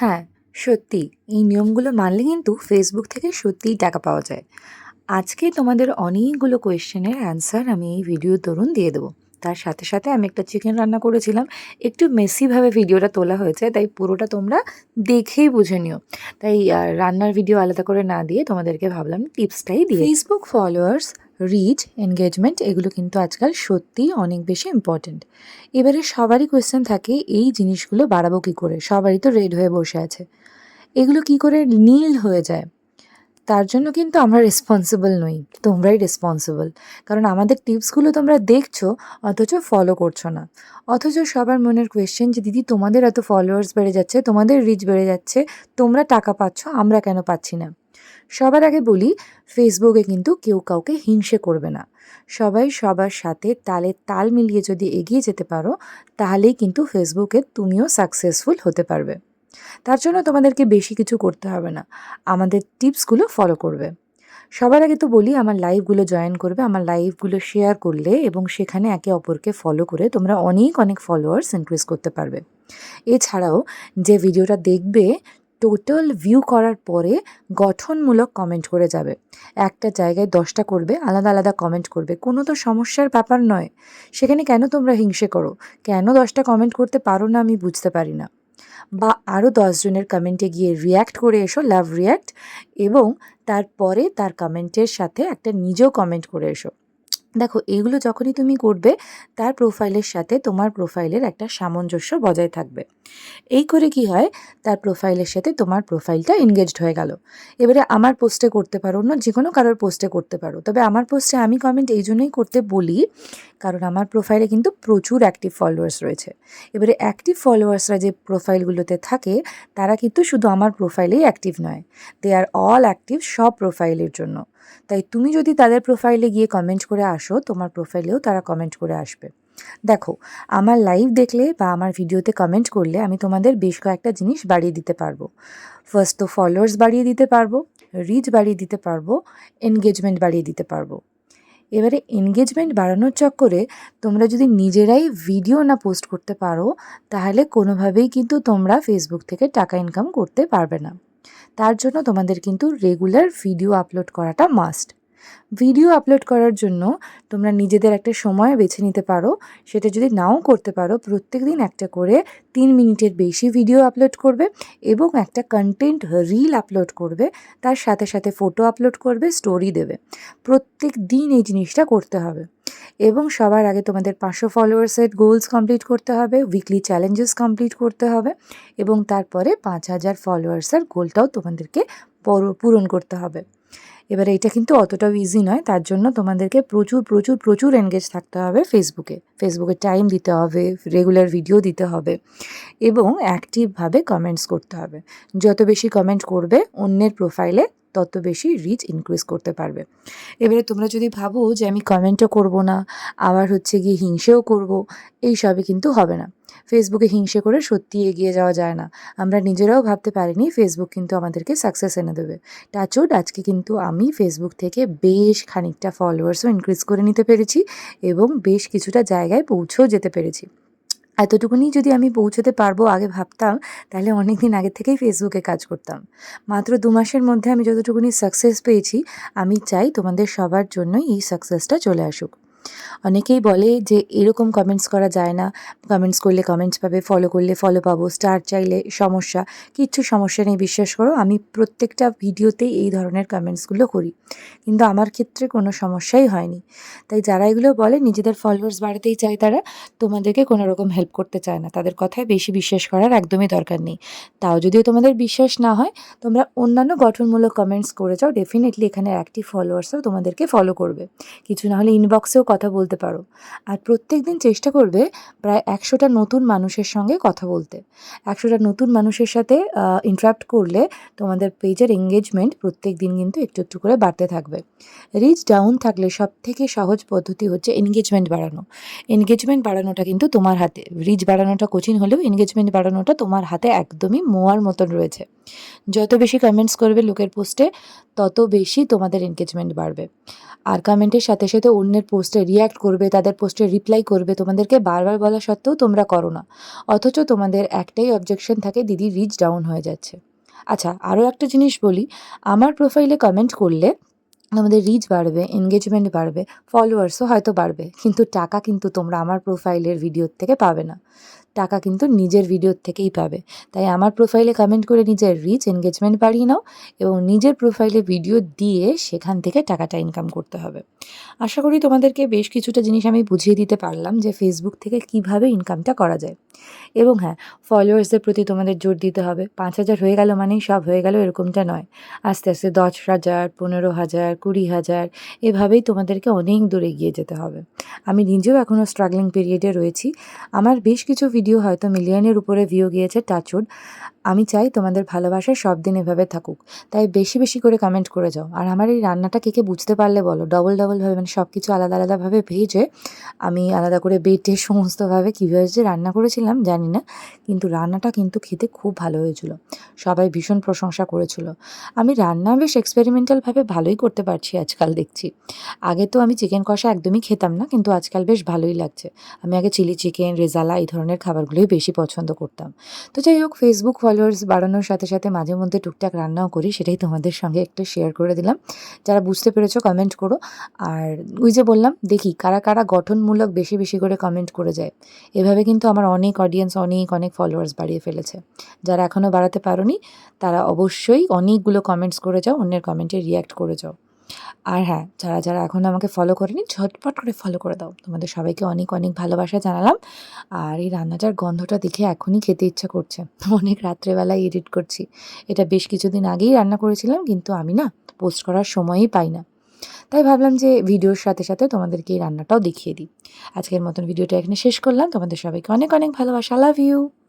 হ্যাঁ সত্যি। এই নিয়মগুলো মানলে কিন্তু ফেসবুক থেকে সত্যিই টাকা পাওয়া যায়। আজকে তোমাদের অনেকগুলো কোয়েশ্চেনের অ্যান্সার আমি এই ভিডিও দরুন দিয়ে দেবো। তার সাথে সাথে আমি একটা চিকেন রান্না করেছিলাম। একটু মেসিভাবে ভিডিওটা তোলা হয়েছে, তাই পুরোটা তোমরা দেখেই বুঝে নিও। তাই রান্নার ভিডিও আলাদা করে না দিয়ে তোমাদেরকে ভাবলাম টিপসটাই দিয়ে ফেসবুক ফলোয়ার্স রিচ এনগেজমেন্ট এগুলো কিন্তু আজকাল সত্যিই অনেক বেশি ইম্পর্ট্যান্ট এবারে সবারই কোয়েশ্চেন থাকে, এই জিনিসগুলো বাড়াবো কী করে? সবারই তো রেড হয়ে বসে আছে। এগুলো কি করে নীল হয়ে যায়? তার জন্য কিন্তু আমরা রেসপন্সিবল নই, তোমরাই রেসপন্সিবল কারণ আমাদের টিপসগুলো তোমরা দেখছ, অথচ ফলো করছ না। অথচ সবার মনের কোয়েশ্চেন যে, দিদি, তোমাদের এত ফলোয়ার্স বেড়ে যাচ্ছে, তোমাদের রিচ বেড়ে যাচ্ছে, তোমরা টাকা পাচ্ছ, আমরা কেন পাচ্ছি না? সবার আগে বলি ফেসবুকে কিন্তু কেউ কাউকে হিংসে করবে না। সবাই সবার সাথে তালে তাল মিলিয়ে যদি এগিয়ে যেতে পারো, তাহলেই কিন্তু ফেসবুকে তুমিও সাকসেসফুল হতে পারবে। তার জন্য তোমাদেরকে বেশি কিছু করতে হবে না। আমাদের টিপসগুলো ফলো করবে। সবার আগে তো বলি, আমার লাইভগুলো জয়েন করবে, আমার লাইভগুলো শেয়ার করলে এবং সেখানে একে অপরকে ফলো করে তোমরা অনেক অনেক ফলোয়ার্স ইনক্রিজ করতে পারবে। এছাড়াও, যে ভিডিওটা দেখবে টোটাল ভিউ করার পরে গঠনমূলক কমেন্ট করে যাবে। একটা জায়গায় দশটা করবে, আলাদা আলাদা কমেন্ট করবে। কোনো তো সমস্যার ব্যাপার নয়। সেখানে কেন তোমরা হিংসে করো? কেন দশটা কমেন্ট করতে পারো না আমি বুঝতে পারি না। বা আরও দশজনের কমেন্টে গিয়ে রিয়্যাক্ট করে এসো লাভ রিয়্যাক্ট এবং তারপরে তার কমেন্টের সাথে একটা নিজেও কমেন্ট করে এসো। দেখো, এগুলো যখনই তুমি করবে, তার প্রোফাইলের সাথে তোমার প্রোফাইলের একটা সামঞ্জস্য বজায় থাকবে। এই করে কি হয়? তার প্রোফাইলের সাথে তোমার প্রোফাইলটা এনগেজড হয়ে গেল। এবারে আমার পোস্টে করতে পারো অন্য যে কোনো কারোর পোস্টে করতে পারো। তবে আমার পোস্টে আমি কমেন্ট এই জন্যই করতে বলি, কারণ আমার প্রোফাইলে কিন্তু প্রচুর অ্যাক্টিভ ফলোয়ার্স রয়েছে। এবারে অ্যাক্টিভ ফলোয়ার্সরা যে প্রোফাইলগুলোতে থাকে, তারা কিন্তু শুধু আমার প্রোফাইলেই অ্যাক্টিভ নয় দে আর অল অ্যাক্টিভ সব প্রোফাইলের জন্য। তাই তুমি যদি তাদের প্রোফাইলে গিয়ে কমেন্ট করে আসো তোমার প্রোফাইলেও তারা কমেন্ট করে আসবে। দেখো, আমার লাইভ দেখলে বা আমার ভিডিওতে কমেন্ট করলে আমি তোমাদের বেশ কয়েকটা জিনিস বাড়িয়ে দিতে পারব। ফার্স্ট তো ফলোয়ার্স বাড়িয়ে দিতে পারব রিচ বাড়িয়ে দিতে পারব এনগেজমেন্ট বাড়িয়ে দিতে পারব। এবারে এনগেজমেন্ট বাড়ানোর চক্করে তোমরা যদি নিজেরাই ভিডিও না পোস্ট করতে পারো, তাহলে কোনোভাবেই কিন্তু তোমরা ফেসবুক থেকে টাকা ইনকাম করতে পারবে না। তার জন্য তোমাদের কিন্তু রেগুলার ভিডিও আপলোড করাটা মাস্ট ভিডিও আপলোড করার জন্য তোমরা নিজেদের একটা সময় বেছে নিতে পারো। সেটা যদি নাও করতে পারো প্রত্যেক দিন একটা করে তিন মিনিটের বেশি ভিডিও আপলোড করবে এবং একটা কন্টেন্ট রিল আপলোড করবে। তার সাথে সাথে ফটো আপলোড করবে স্টোরি দেবে। প্রত্যেক দিন এই জিনিসটা করতে হবে। এবং সবার আগে তোমাদের পাঁচশো ফলোয়ার্সের গোলস কমপ্লিট করতে হবে উইকলি চ্যালেঞ্জেস কমপ্লিট করতে হবে এবং তারপরে পাঁচ হাজার ফলোয়ার্সের গোলটাও তোমাদেরকে পর- পূরণ করতে হবে। এবারে এটা কিন্তু অতটাও ইজি নয়, তার জন্য তোমাদেরকে প্রচুর প্রচুর প্রচুর এনগেজ থাকতে হবে ফেসবুকে ফেসবুকে টাইম দিতে হবে রেগুলার ভিডিও দিতে হবে এবং অ্যাক্টিভভাবে কমেন্টস করতে হবে। যত বেশি কমেন্ট করবে, অন্যের প্রোফাইলে তত বেশি রিচ ইনক্রিজ করতে পারবে। এবারে তোমরা যদি ভাবো যে আমি কমেন্টও করব না, আবার হচ্ছে গিয়ে হিংসেও করব এই সবই কিন্তু হবে না। ফেসবুকে হিংসে করে সত্যি এগিয়ে যাওয়া যায় না। আমরা নিজেরাও ভাবতে পারিনি ফেসবুক কিন্তু আমাদেরকে সাকসেস এনে দেবে। টাচুড আজকে কিন্তু আমি ফেসবুক থেকে বেশ খানিকটা ফলোয়ার্সও ইনক্রিজ করে নিতে পেরেছি এবং বেশ কিছুটা জায়গায় পৌঁছেও যেতে পেরেছি। এতটুকুনি যদি আমি পৌঁছতে পারব, আগে ভাবতাম, তাহলে অনেক দিন আগে থেকেই ফেসবুকে কাজ করতাম। মাত্র দু মাসের মধ্যে আমি যতটুকুনি সাকসেস পেয়েছি, আমি চাই তোমাদের সবার জন্যই এই সাকসেসটা চলে আসুক। অনেকেই বলে যে এরকম কমেন্টস করা যায় না। কমেন্টস করলে কমেন্টস পাবে ফলো করলে ফলো পাবো স্টার চাইলে সমস্যা, কিচ্ছু সমস্যা নেই, বিশ্বাস করো, আমি প্রত্যেকটা ভিডিওতেই এই ধরনের কমেন্টসগুলো করি। কিন্তু আমার ক্ষেত্রে কোনো সমস্যাই হয়নি। তাই যারা এগুলো বলে, নিজেদের ফলোয়ার্স বাড়াতেই চায় তারা, তোমাদেরকে কোনো রকম হেল্প করতে চায় না। তাদের কথায় বেশি বিশ্বাস করার একদমই দরকার নেই। তাও যদিও তোমাদের বিশ্বাস না হয়, তোমরা অন্যান্য গঠনমূলক কমেন্টস করে যাও ডেফিনেটলি এখানে অ্যাক্টিভ ফলোয়ার্সও তোমাদেরকে ফলো করবে। কিছু না হলে ইনবক্সেও কথা বলতে পারো। আর প্রত্যেক দিন চেষ্টা করবে প্রায় একশোটা নতুন মানুষের সঙ্গে কথা বলতে। একশোটা নতুন মানুষের সাথে ইন্টারাক্ট করলে তোমাদের পেজের এঙ্গেজমেন্ট প্রত্যেক দিন কিন্তু একটু একটু করে বাড়তে থাকবে। রিচ ডাউন থাকলে সব থেকে সহজ পদ্ধতি হচ্ছে এনগেজমেন্ট বাড়ানো। এনগেজমেন্ট বাড়ানোটা কিন্তু তোমার হাতে রিচ বাড়ানোটা কঠিন হলেও এনগেজমেন্ট বাড়ানোটা তোমার হাতে একদমই মোয়ার মতন রয়েছে। যত বেশি কমেন্টস করবে লোকের পোস্টে তত বেশি তোমাদের এনগেজমেন্ট বাড়বে। আর কমেন্টের সাথে সাথে অন্যের পোস্টে রিয়্যাক্ট করবে, তাদের পোস্টে রিপ্লাই করবে, তোমাদেরকে বারবার বলা সত্ত্বেও তোমরা করো না। অথচ তোমাদের একটাই অবজেকশন থাকে, দিদি রিচ ডাউন হয়ে যাচ্ছে। আচ্ছা আরও একটা জিনিস বলি। আমার প্রোফাইলে কমেন্ট করলে আমাদের রিচ বাড়বে এনগেজমেন্ট বাড়বে ফলোয়ার্সও হয়তো বাড়বে, কিন্তু টাকা কিন্তু তোমরা আমার প্রোফাইলের ভিডিওর থেকে পাবে না। টাকা কিন্তু নিজের ভিডিওর থেকেই পাবে। তাই আমার প্রোফাইলে কমেন্ট করে নিজের রিচ এনগেজমেন্ট বাড়িয়ে নাও এবং নিজের প্রোফাইলে ভিডিও দিয়ে সেখান থেকে টাকাটা ইনকাম করতে হবে। আশা করি তোমাদেরকে বেশ কিছুটা জিনিস আমি বুঝিয়ে দিতে পারলাম যে ফেসবুক থেকে কীভাবে ইনকামটা করা যায়। এবং হ্যাঁ ফলোয়ার্সদের প্রতি তোমাদের জোর দিতে হবে। পাঁচ হাজার হয়ে গেল মানেই সব হয়ে গেল, এরকমটা নয়। আস্তে আস্তে দশ হাজার, পনেরো হাজার, কুড়ি হাজার, এভাবেই তোমাদেরকে অনেক দূর এগিয়ে যেতে হবে। আমি নিজেও এখনও স্ট্রাগলিং পিরিয়ডে রয়েছি। আমার বেশ কিছু ভিডিও হয়তো মিলিয়নের উপরে ভিউ গিয়েছে টাচুড আমি চাই তোমাদের ভালোবাসা সব দিন এভাবে থাকুক। তাই বেশি বেশি করে কমেন্ট করে যাও। আর আমার এই রান্নাটা কে কে বুঝতে পারলে বলো? ডবল ডবলভাবে মানে সব কিছু আলাদা আলাদাভাবে ভেজে আমি আলাদা করে বেটে সমস্তভাবে কীভাবে যে রান্না করেছিলাম জানি না, কিন্তু রান্নাটা কিন্তু খেতে খুব ভালো হয়েছিল। সবাই ভীষণ প্রশংসা করেছিল। আমি রান্না বেশ এক্সপেরিমেন্টালভাবে ভালোই করতে পারছি আজকাল দেখছি। আগে তো আমি চিকেন কষা একদমই খেতাম না, কিন্তু আজকাল বেশ ভালোই লাগছে। আমি আগে চিলি চিকেন রেজালা এই ধরনের খাবারগুলোই বেশি পছন্দ করতাম। তো যাই হোক ফেসবুক ফলোয়ার্স বাড়ানোর সাথে সাথে মাঝে মধ্যে টুকটাক রান্নাও করি, সেটাই তোমাদের সঙ্গে একটু শেয়ার করে দিলাম। যারা বুঝতে পেরেছ কমেন্ট করো। আর ওই যে বললাম, দেখি কারা কারা গঠনমূলক বেশি বেশি করে কমেন্ট করে যায়। এভাবে কিন্তু আমার অনেক অডিয়েন্স অনেক অনেক ফলোয়ার্স বাড়িয়ে ফেলেছে। যারা এখনও বাড়াতে পারোনি, তারা অবশ্যই অনেকগুলো কমেন্টস করে যাও, অন্যের কমেন্টে রিয়্যাক্ট করে যাও। আর হ্যাঁ যারা যারা এখনও আমাকে ফলো করেনি, ঝটপট করে ফলো করে দাও। তোমাদের সবাইকে অনেক অনেক ভালোবাসা জানালাম। আর এই রান্নাটার গন্ধটা দেখে এখনই খেতে ইচ্ছা করছে। অনেক রাত্রেবেলায় এডিট করছি। এটা বেশ কিছুদিন আগেই রান্না করেছিলাম, কিন্তু আমি না পোস্ট করার সময়ই পাই না। তাই ভাবলাম যে ভিডিওর সাথে সাথে তোমাদেরকে এই রান্নাটাও দেখিয়ে দিই। আজকের মতন ভিডিওটা এখানে শেষ করলাম। তোমাদের সবাইকে অনেক অনেক ভালোবাসা। Love you